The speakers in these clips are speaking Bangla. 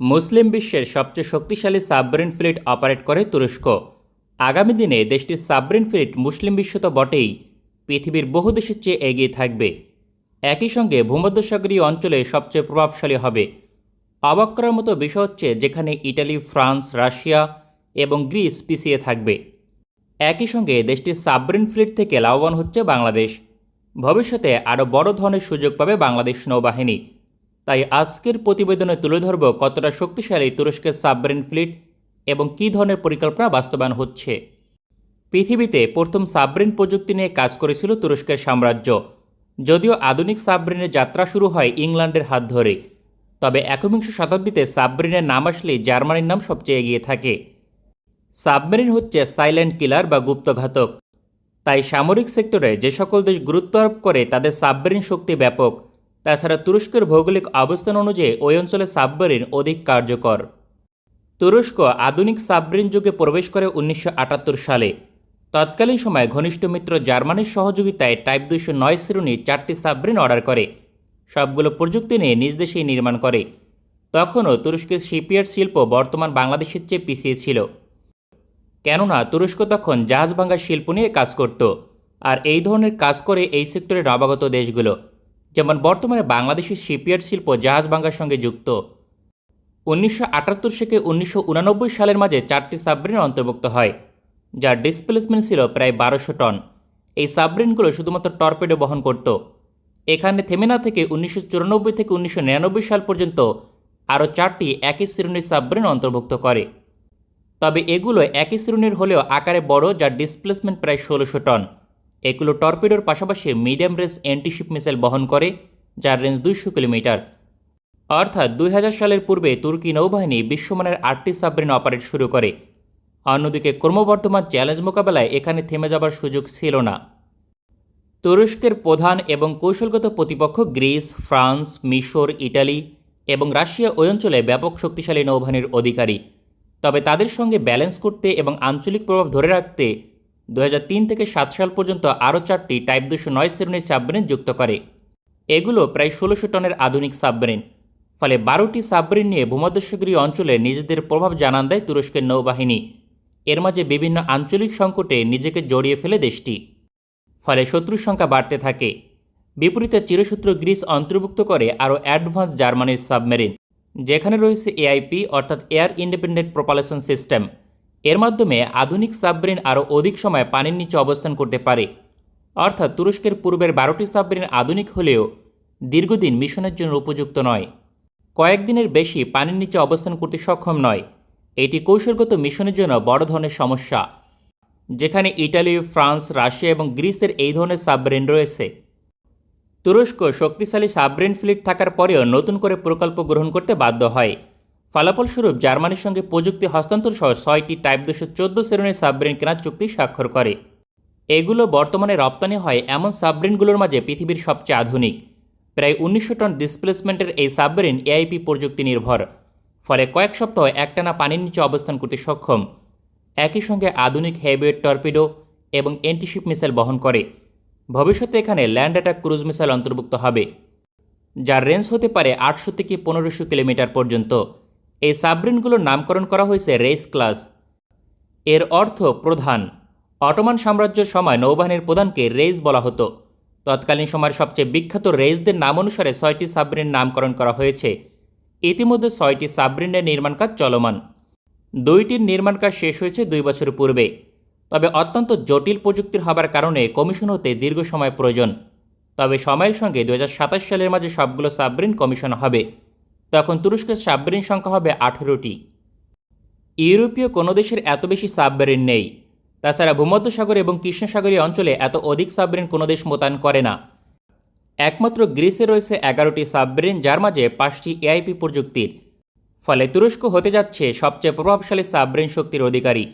মুসলিম বিশ্বের সবচেয়ে শক্তিশালী সাবমেরিন ফ্লিট অপারেট করে তুরস্ক। আগামী দিনে দেশটির সাবমেরিন ফ্লিট মুসলিম বিশ্ব তো বটেই, পৃথিবীর বহু দেশের চেয়ে এগিয়ে থাকবে। একই সঙ্গে ভূমধ্যসাগরীয় অঞ্চলে সবচেয়ে প্রভাবশালী হবে। অবাক করার মতো বিষয় হচ্ছে যেখানে ইটালি, ফ্রান্স, রাশিয়া এবং গ্রিস পিছিয়ে থাকবে। একই সঙ্গে দেশটির সাবমেরিন ফ্লিট থেকে লাভবান হচ্ছে বাংলাদেশ। ভবিষ্যতে আরও বড় ধরনের সুযোগ পাবে বাংলাদেশ নৌবাহিনী। তাই আজকের প্রতিবেদনে তুলে ধরব কতটা শক্তিশালী তুরস্কের সাবমেরিন ফ্লিট এবং কী ধরনের পরিকল্পনা বাস্তবায়ন হচ্ছে। পৃথিবীতে প্রথম সাবমেরিন প্রযুক্তি নিয়ে কাজ করেছিল তুরস্কের সাম্রাজ্য। যদিও আধুনিক সাবমেরিনের যাত্রা শুরু হয় ইংল্যান্ডের হাত ধরে। তবে একবিংশ শতাব্দীতে সাবমেরিনের নাম আসলে জার্মানির নাম সবচেয়ে এগিয়ে থাকে। সাবমেরিন হচ্ছে সাইলেন্ট কিলার বা গুপ্তঘাতক তাই সামরিক সেক্টরে যে সকল দেশ গুরুত্ব আরোপ করে তাদের সাবমেরিন শক্তি ব্যাপক। তাছাড়া তুরস্কের ভৌগোলিক অবস্থান অনুযায়ী ওই অঞ্চলে সাবমেরিন অধিক কার্যকর। তুরস্ক আধুনিক সাবমেরিন যুগে প্রবেশ করে উনিশশো আটাত্তর সালে। তৎকালীন সময়ে ঘনিষ্ঠ মিত্র জার্মানির সহযোগিতায় টাইপ দুইশো নয় শ্রেণি চারটি সাবমেরিন অর্ডার করে। সবগুলো প্রযুক্তি নিয়ে নিজ দেশেই নির্মাণ করে। তখনও তুরস্কের শিপইয়ার্ড শিল্প বর্তমান বাংলাদেশের চেয়ে পিছিয়ে ছিল। কেননা তুরস্ক তখন জাহাজ ভাঙার শিল্প নিয়ে কাজ করত, আর এই ধরনের কাজ করে এই সেক্টরের নবাগত দেশগুলো। যেমন বর্তমানে বাংলাদেশের শিপইয়ার্ড শিল্প জাহাজ ভাঙার সঙ্গে যুক্ত। উনিশশো আটাত্তর থেকে উনিশশো সালের মাঝে চারটি সাবমেরিন অন্তর্ভুক্ত হয়, যার ডিসপ্লেসমেন্ট ছিল প্রায় বারোশো টন। এই সাবমেরিনগুলো শুধুমাত্র টর্পেডো বহন করত। এখানে থেমে না থেকে উনিশশো চুরানব্বই থেকে উনিশশো নিরানব্বই সাল পর্যন্ত আরও চারটি একই শ্রেণির সাবমেরিন অন্তর্ভুক্ত করে। তবে এগুলো একই শ্রেণির হলেও আকারে বড়, যার ডিসপ্লেসমেন্ট প্রায় ষোলোশো টন। এগুলো টর্পেডোর পাশাপাশি মিডিয়াম রেঞ্জ অ্যান্টিশিপ মিসাইল বহন করে, যার রেঞ্জ দুইশো কিলোমিটার। অর্থাৎ দুই হাজার সালের পূর্বে তুর্কি নৌবাহিনী বিশ্বমানের আটটি সাবমেরিন অপারেট শুরু করে। অন্যদিকে ক্রমবর্ধমান চ্যালেঞ্জ মোকাবেলায় এখানে থেমে যাবার সুযোগ ছিল না। তুরস্কের প্রধান এবং কৌশলগত প্রতিপক্ষ গ্রিস, ফ্রান্স, মিশর, ইটালি এবং রাশিয়া ওই অঞ্চলে ব্যাপক শক্তিশালী নৌবাহিনীর অধিকারী। তবে তাদের সঙ্গে ব্যালেন্স করতে এবং আঞ্চলিক প্রভাব ধরে রাখতে দু হাজার তিন থেকে সাত সাল পর্যন্ত আরও চারটি টাইপ দুশো নয় শ্রেণির সাবমেরিন যুক্ত করে। এগুলো প্রায় ষোলোশো টনের আধুনিক সাবমেরিন। ফলে বারোটি সাবমেরিন নিয়ে ভূমধ্যসাগরীয় অঞ্চলে নিজেদের প্রভাব জানান দেয় তুরস্কের নৌবাহিনী। এর মাঝে বিভিন্ন আঞ্চলিক সংকটে নিজেকে জড়িয়ে ফেলে দেশটি। ফলে শত্রুর সংখ্যা বাড়তে থাকে। বিপরীতে চিরশত্রু গ্রিস অন্তর্ভুক্ত করে আরও অ্যাডভান্স জার্মানির সাবমেরিন, যেখানে রয়েছে এআইপি অর্থাৎ এয়ার ইন্ডিপেন্ডেন্ট প্রপালেশন সিস্টেম। এর মাধ্যমে আধুনিক সাবমেরিন আরও অধিক সময় পানির নিচে অবস্থান করতে পারে। অর্থাৎ তুরস্কের পূর্বের বারোটি সাবমেরিন আধুনিক হলেও দীর্ঘদিন মিশনের জন্য উপযুক্ত নয়। কয়েকদিনের বেশি পানির নিচে অবস্থান করতে সক্ষম নয়। এটি কৌশলগত মিশনের জন্য বড় ধরনের সমস্যা। যেখানে ইটালি, ফ্রান্স, রাশিয়া এবং গ্রিসের এই ধরনের সাবমেরিন রয়েছে। তুরস্ক শক্তিশালী সাবমেরিন ফ্লিট থাকার পরেও নতুন করে প্রকল্প গ্রহণ করতে বাধ্য হয়। ফলাফলস্বরূপ জার্মানির সঙ্গে প্রযুক্তি হস্তান্তর সহ ছয়টি টাইপ দুশো চোদ্দ শ্রেণির সাবমেরিন কেনার চুক্তি স্বাক্ষর করে। এগুলো বর্তমানে রপ্তানি হয় এমন সাবমেরিনগুলোর মাঝে পৃথিবীর সবচেয়ে আধুনিক। প্রায় উনিশশো টন ডিসপ্লেসমেন্টের এই সাবমেরিন এআইপি প্রযুক্তি নির্ভর। ফলে কয়েক সপ্তাহ একটানা পানির নিচে অবস্থান করতে সক্ষম। একই সঙ্গে আধুনিক হেভিওয়েট টর্পিডো এবং এন্টিশিপ মিসাইল বহন করে। ভবিষ্যতে এখানে ল্যান্ড অ্যাটাক ক্রুজ মিসাইল অন্তর্ভুক্ত হবে, যার রেঞ্জ হতে পারে আটশো থেকে পনেরোশো কিলোমিটার পর্যন্ত। এই সাবমেরিনগুলোর নামকরণ করা হয়েছে রেস ক্লাস। এর অর্থ প্রধান। অটোমান সাম্রাজ্যের সময় নৌবাহিনীর প্রধানকে রেইস বলা হতো। তৎকালীন সময়ের সবচেয়ে বিখ্যাত রেইসদের নাম অনুসারে ছয়টি সাবমেরিন নামকরণ করা হয়েছে। ইতিমধ্যে ছয়টি সাবমেরিনের নির্মাণ কাজ চলমান। দুইটির নির্মাণ কাজ শেষ হয়েছে দুই বছর পূর্বে। তবে অত্যন্ত জটিল প্রযুক্তির হবার কারণে কমিশন হতে দীর্ঘ সময় প্রয়োজন। তবে সময়ের সঙ্গে দু হাজার সাতাশ সালের মাঝে সবগুলো সাবমেরিন কমিশন হবে। তখন তুরস্কের সাবমেরিন সংখ্যা হবে আঠেরোটি। ইউরোপীয় কোনো দেশের এত বেশি সাবমেরিন নেই। তাছাড়া ভূমধ্যসাগর এবং কৃষ্ণসাগরীয় অঞ্চলে এত অধিক সাবমেরিন কোনো দেশ মোতায়েন করে না। একমাত্র গ্রিসে রয়েছে এগারোটি সাবমেরিন, যার মাঝে পাঁচটি এআইপি প্রযুক্তির। ফলে তুরস্ক হতে যাচ্ছে সবচেয়ে প্রভাবশালী সাবমেরিন শক্তির অধিকারী।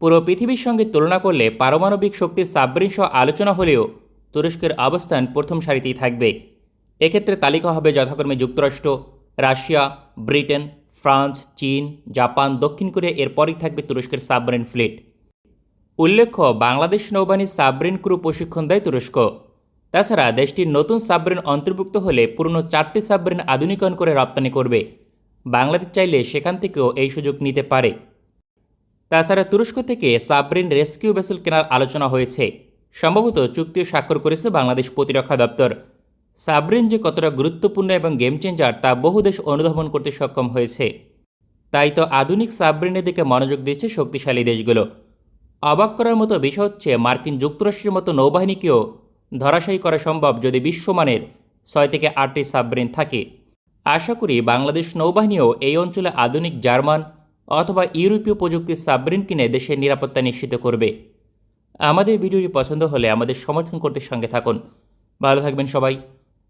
পুরো পৃথিবীর সঙ্গে তুলনা করলে পারমাণবিক শক্তির সাবমেরিন সহ আলোচনা হলেও তুরস্কের অবস্থান প্রথম সারিতেই থাকবে। এক্ষেত্রে তালিকা হবে যথাক্রমে যুক্তরাষ্ট্র। রাশিয়া, ব্রিটেন, ফ্রান্স, চীন, জাপান, দক্ষিণ কোরিয়া, এরপরই থাকবে তুরস্কের সাবমেরিন ফ্লিট। উল্লেখ্য, বাংলাদেশ নৌবাহিনীর সাবমেরিন ক্রু প্রশিক্ষণ দেয় তুরস্ক। তাছাড়া দেশটির নতুন সাবমেরিন অন্তর্ভুক্ত হলে পুরনো চারটি সাবমেরিন আধুনিকরণ করে রপ্তানি করবে। বাংলাদেশ চাইলে সেখান থেকেও এই সুযোগ নিতে পারে। তাছাড়া তুরস্ক থেকে সাবরিন রেস্কিউ ভেসেল কেনার আলোচনা হয়েছে। সম্ভবত চুক্তিও স্বাক্ষর করেছে বাংলাদেশ প্রতিরক্ষা দপ্তর। সাবরিন যে কতটা গুরুত্বপূর্ণ এবং গেম চেঞ্জার তা বহু দেশ অনুধাবন করতে সক্ষম হয়েছে। তাই তো আধুনিক সাবরিনের দিকে মনোযোগ দিচ্ছে শক্তিশালী দেশগুলো। অবাক করার মতো বিষয় হচ্ছে মার্কিন যুক্তরাষ্ট্রের মতো নৌবাহিনীকেও ধরাশায়ী করা সম্ভব যদি বিশ্বমানের ছয় থেকে আটটি সাবমেরিন থাকে। আশা করি বাংলাদেশ নৌবাহিনীও এই অঞ্চলে আধুনিক জার্মান অথবা ইউরোপীয় প্রযুক্তির সাবমেরিন কিনে দেশের নিরাপত্তা নিশ্চিত করবে। আমাদের ভিডিওটি পছন্দ হলে আমাদের সমর্থন করতে সঙ্গে থাকুন। ভালো থাকবেন সবাই।